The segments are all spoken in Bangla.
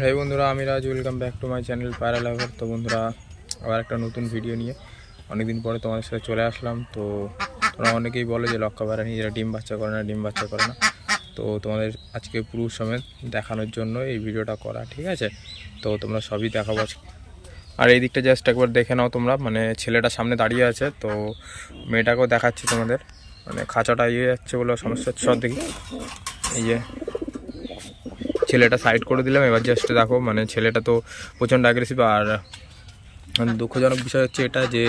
হ্যাঁ বন্ধুরা, আমি Raj. Welcome back to my channel পায়রা লাভার তো বন্ধুরা, আবার একটা নতুন ভিডিও নিয়ে। অনেকদিন পরে তোমাদের সাথে চলে আসলাম। তো তোমরা অনেকেই বলে যে, লক্কা পায়রা নিজেরা ডিম বাচ্চা করে না, ডিম বাচ্চা করে না। তো তোমাদের আজকে পুরুষ সমেত দেখানোর জন্য এই ভিডিওটা করা, ঠিক আছে? তো তোমরা সবই দেখাবো আর এই দিকটা জাস্ট একবার দেখে নাও তোমরা। মানে ছেলেটা সামনে দাঁড়িয়ে আছে, তো মেয়েটাকেও দেখাচ্ছি তোমাদের। মানে খাঁচাটা ইয়ে যাচ্ছে বলে সমস্যা হচ্ছে সব দেখি এই যে ছেলেটা সাইড করে দিলাম। এবার জাস্ট দেখো মানে ছেলেটা তো প্রচণ্ড অ্যাগ্রেসিভ আর মানে দুঃখজনক বিষয় হচ্ছে এটা যে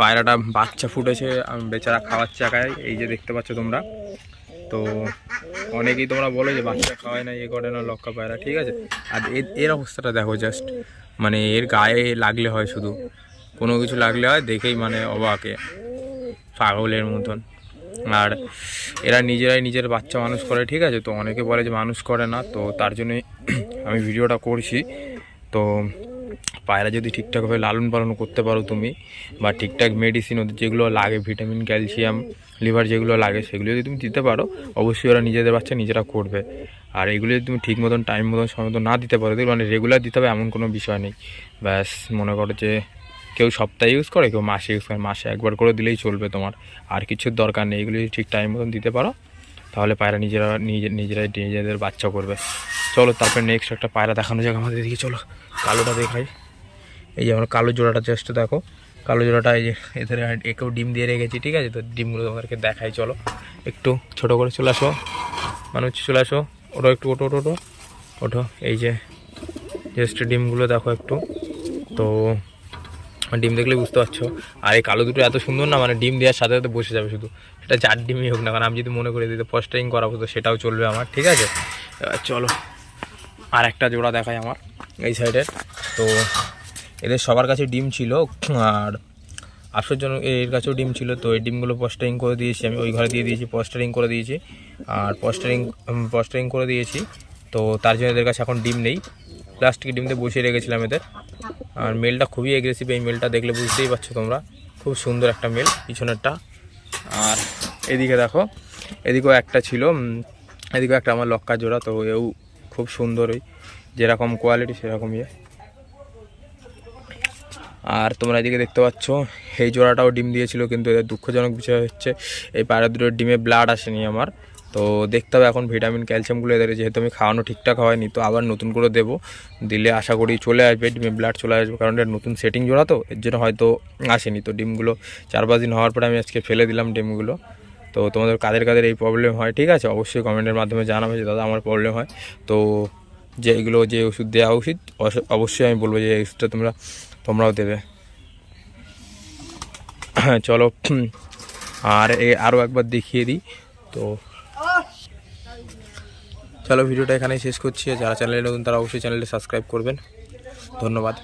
পায়রাটা বাচ্চা ফুটেছে বেচারা খাওয়াচ্ছে একাই। এই যে দেখতে পাচ্ছ তোমরা। তো অনেকেই তোমরা বলো যে বাচ্চা খাওয়ায় না ইয়ে করে না লক্কা পায়রা, ঠিক আছে? আর এর এর অবস্থাটা দেখো জাস্ট মানে এর গায়ে লাগলে হয় শুধু। কোনো কিছু লাগলে হয়, দেখেই মানে অবাকে, পাগলের মতন। আর এরা নিজেরাই নিজের বাচ্চা মানুষ করে, ঠিক আছে? তো অনেকে বলে যে মানুষ করে না, তো তার জন্যই আমি ভিডিওটা করছি। তো পায়রা যদি ঠিকঠাকভাবে লালন পালন করতে পারো তুমি, বা ঠিকঠাক মেডিসিন ওদের যেগুলো লাগে ভিটামিন ক্যালসিয়াম লিভার যেগুলো লাগে, সেগুলো যদি তুমি দিতে পারো, অবশ্যই ওরা নিজেদের বাচ্চা নিজেরা করবে। আর এগুলো যদি তুমি ঠিক মতন টাইম মতন, সময় মতন না দিতে পারো, দেখবে মানে রেগুলার দিতে হবে এমন কোনো বিষয় নেই। ব্যাস, মনে করো যে কেউ সপ্তাহে ইউজ করে, কেউ মাসে ইউজ করে, মাসে একবার করে দিলেই চলবে তোমার। আর কিছুর দরকার নেই, এগুলি ঠিক টাইম মতন দিতে পারো। তাহলে পায়রা নিজেরা, নিজে, নিজেরাই, নিজেদের বাচ্চা করবে। চলো তারপরে নেক্সট একটা পায়রা দেখানো যাক আমাদের দিকে, চলো। কালোটা দেখাই। এই যে আমার কালো জোড়াটা জাস্ট দেখো। কালো জোড়াটা এই যে এদের একেও ডিম দিয়ে রেখেছি, ঠিক আছে? তো ডিমগুলো তোমাদেরকে দেখাই, চলো। একটু ছোট করে চলে আসো। মানুষ চলে আসো। ওটো একটু ওটো ওটো ওটো ওঠো। এই যে জাস্ট ডিমগুলো দেখো একটু। তো ডিম দেখলে বুঝতে পারছ। আর এই কালো দুটো এত সুন্দর না মানে ডিম দেওয়ার সাথে সাথে বসে যাবে শুধু। সেটা চার ডিমই হোক না কারণ আমি যদি মনে করে দিতে পস্টারিং করাবো তো সেটাও চলবে আমার, ঠিক আছে? চলো, আর একটা জোড়া দেখায় আমার এই সাইডের তো এদের সবার কাছে ডিম ছিল, আর আশ্চর্যজনক এর কাছেও ডিম ছিল। তো এই ডিমগুলো পস্টারিং করে দিয়েছি আমি, ওই ঘরে দিয়ে দিয়েছি পস্টারিং করে দিয়েছি। আর পস্টারিং পস্টারিং করে দিয়েছি। তো তার জন্য এদের কাছে এখন ডিম নেই। প্লাস্টিক ডিমতে বসিয়ে রেখেছিলাম এদের। আর মেলটা খুবই এগ্রেসিভ এই মেলটা দেখলে বুঝতেই পারছ তোমরা। খুব সুন্দর একটা মেল পিছনেরটা। আর এদিকে দেখো, এদিকেও একটা ছিল এদিকেও একটা আমার লক্কা জোড়া, তো এও খুব সুন্দরই যেরকম কোয়ালিটি সেরকম ইয়ে। আর তোমরা এদিকে দেখতে পাচ্ছ, এই জোড়াটাও ডিম দিয়েছিল, কিন্তু এদের দুঃখজনক বিষয় হচ্ছে, এই পায়রা দুটোর ডিমে ব্লাড আসেনি আমার। তো দেখতে হবে এখন ভিটামিন ক্যালসিয়ামগুলো এদের, যেহেতু আমি খাওয়ানো ঠিকঠাক হয়নি, তো আবার নতুন করে দেবো। দিলে আশা করি চলে আসবে ডিমে ব্লাড চলে আসবে, কারণ এটা নতুন সেটিং জোড়া তো, এর জন্য হয়তো আসেনি। তো ডিমগুলো চার পাঁচ দিন হওয়ার পরে আমি আজকে ফেলে দিলাম ডিমগুলো। তো তোমাদের কাদের কাদের এই প্রবলেম হয়, ঠিক আছে? অবশ্যই কমেন্টের মাধ্যমে জানাবে যে, দাদা, আমার প্রবলেম হয়। তো যে এগুলো যে ওষুধ দেওয়া উচিত অবশ্যই আমি বলব যে, এই ওষুধটা তোমরা, তোমরাও দেবে। চলো। আর এ আরও একবার দেখিয়ে দিই। তো চলো ভিডিওটা এখানেই শেষ করছি। যারা চ্যানেলে নতুন তারা অবশ্যই চ্যানেলটি সাবস্ক্রাইব করবেন। ধন্যবাদ।